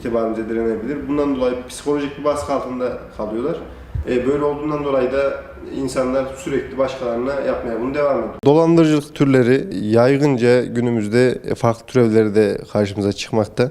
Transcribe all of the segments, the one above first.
itibarımız edilenebilir. Bundan dolayı psikolojik bir baskı altında kalıyorlar. E, böyle olduğundan dolayı da insanlar sürekli başkalarına yapmaya bunu devam ediyor. Dolandırıcılık türleri yaygınca günümüzde farklı türevleri de karşımıza çıkmakta.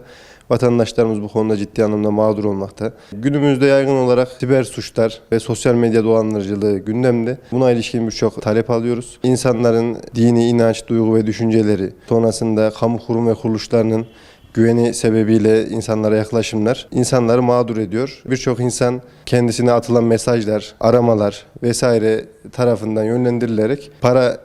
Vatandaşlarımız bu konuda ciddi anlamda mağdur olmakta. Günümüzde yaygın olarak siber suçlar ve sosyal medya dolandırıcılığı gündemde. Buna ilişkin birçok talep alıyoruz. İnsanların dini inanç, duygu ve düşünceleri, sonrasında kamu kurum ve kuruluşlarının güveni sebebiyle insanlara yaklaşımlar insanları mağdur ediyor. Birçok insan kendisine atılan mesajlar, aramalar vesaire tarafından yönlendirilerek para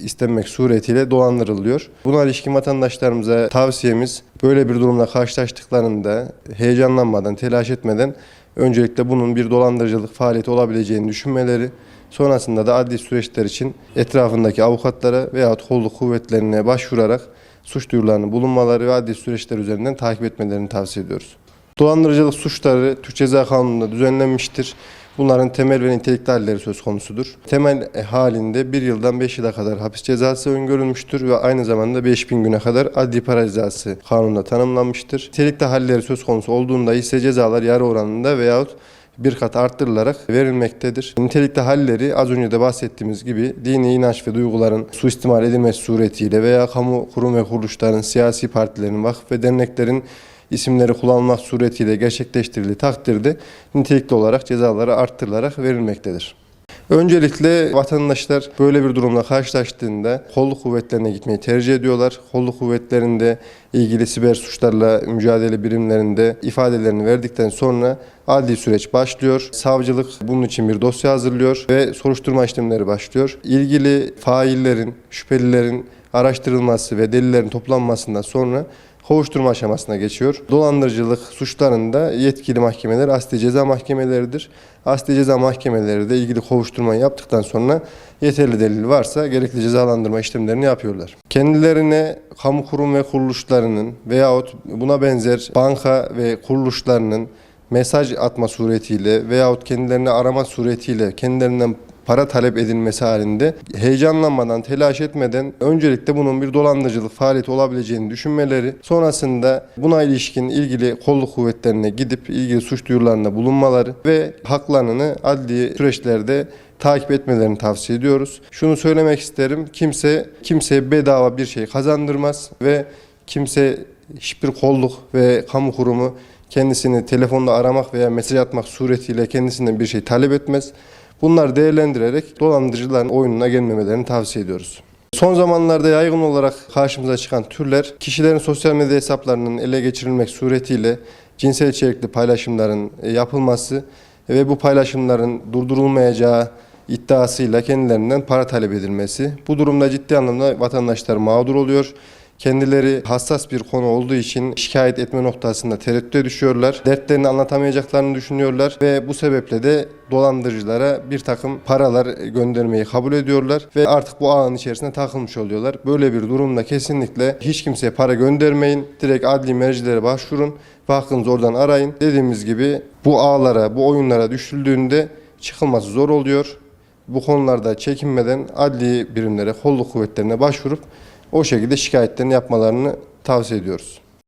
istenmek suretiyle dolandırılıyor. Buna ilişkin vatandaşlarımıza tavsiyemiz böyle bir durumla karşılaştıklarında heyecanlanmadan, telaş etmeden öncelikle bunun bir dolandırıcılık faaliyeti olabileceğini düşünmeleri, sonrasında da adli süreçler için etrafındaki avukatlara veyahut kolluk kuvvetlerine başvurarak suç duyurularının bulunmaları ve adli süreçler üzerinden takip etmelerini tavsiye ediyoruz. Dolandırıcılık suçları Türk Ceza Kanunu'nda düzenlenmiştir. Bunların temel ve nitelikli halleri söz konusudur. Temel halinde 1 yıldan 5 yıla kadar hapis cezası öngörülmüştür ve aynı zamanda 5000 güne kadar adli para cezası kanunda tanımlanmıştır. Nitelikli halleri söz konusu olduğunda ise cezalar yarı oranında veyahut bir kat arttırılarak verilmektedir. Nitelikli halleri az önce de bahsettiğimiz gibi dini inanç ve duyguların suistimal edilmesi suretiyle veya kamu kurum ve kuruluşların, siyasi partilerin, vakıf ve derneklerin isimleri kullanılmak suretiyle gerçekleştirildiği takdirde nitelikli olarak cezaları arttırılarak verilmektedir. Öncelikle vatandaşlar böyle bir durumla karşılaştığında kolluk kuvvetlerine gitmeyi tercih ediyorlar. Kolluk kuvvetlerinde ilgili siber suçlarla mücadele birimlerinde ifadelerini verdikten sonra adli süreç başlıyor. Savcılık bunun için bir dosya hazırlıyor ve soruşturma işlemleri başlıyor. İlgili faillerin, şüphelilerin araştırılması ve delillerin toplanmasından sonra kovuşturma aşamasına geçiyor. Dolandırıcılık suçlarında yetkili mahkemeler asli ceza mahkemeleridir. Asli ceza mahkemeleri de ilgili kovuşturmayı yaptıktan sonra yeterli delil varsa gerekli cezalandırma işlemlerini yapıyorlar. Kendilerine kamu kurum ve kuruluşlarının veyahut buna benzer banka ve kuruluşlarının mesaj atma suretiyle veyahut kendilerini arama suretiyle kendilerinden para talep edilmesi halinde heyecanlanmadan, telaş etmeden öncelikle bunun bir dolandırıcılık faaliyeti olabileceğini düşünmeleri, sonrasında buna ilişkin ilgili kolluk kuvvetlerine gidip ilgili suç duyurularında bulunmaları ve haklarını adli süreçlerde takip etmelerini tavsiye ediyoruz. Şunu söylemek isterim. Kimse kimseye bedava bir şey kazandırmaz ve kimse hiçbir kolluk ve kamu kurumu kendisini telefonda aramak veya mesaj atmak suretiyle kendisinden bir şey talep etmez. Bunları değerlendirerek dolandırıcıların oyununa gelmemelerini tavsiye ediyoruz. Son zamanlarda yaygın olarak karşımıza çıkan türler kişilerin sosyal medya hesaplarının ele geçirilmek suretiyle cinsel içerikli paylaşımların yapılması ve bu paylaşımların durdurulmayacağı iddiasıyla kendilerinden para talep edilmesi. Bu durumda ciddi anlamda vatandaşlar mağdur oluyor. Kendileri hassas bir konu olduğu için şikayet etme noktasında tereddüte düşüyorlar. Dertlerini anlatamayacaklarını düşünüyorlar ve bu sebeple de dolandırıcılara bir takım paralar göndermeyi kabul ediyorlar ve artık bu ağın içerisine takılmış oluyorlar. Böyle bir durumda kesinlikle hiç kimseye para göndermeyin. Direkt adli mercilere başvurun ve hakkınızı oradan arayın. Dediğimiz gibi bu ağlara, bu oyunlara düşüldüğünde çıkılması zor oluyor. Bu konularda çekinmeden adli birimlere, kolluk kuvvetlerine başvurup o şekilde şikayetlerini yapmalarını tavsiye ediyoruz.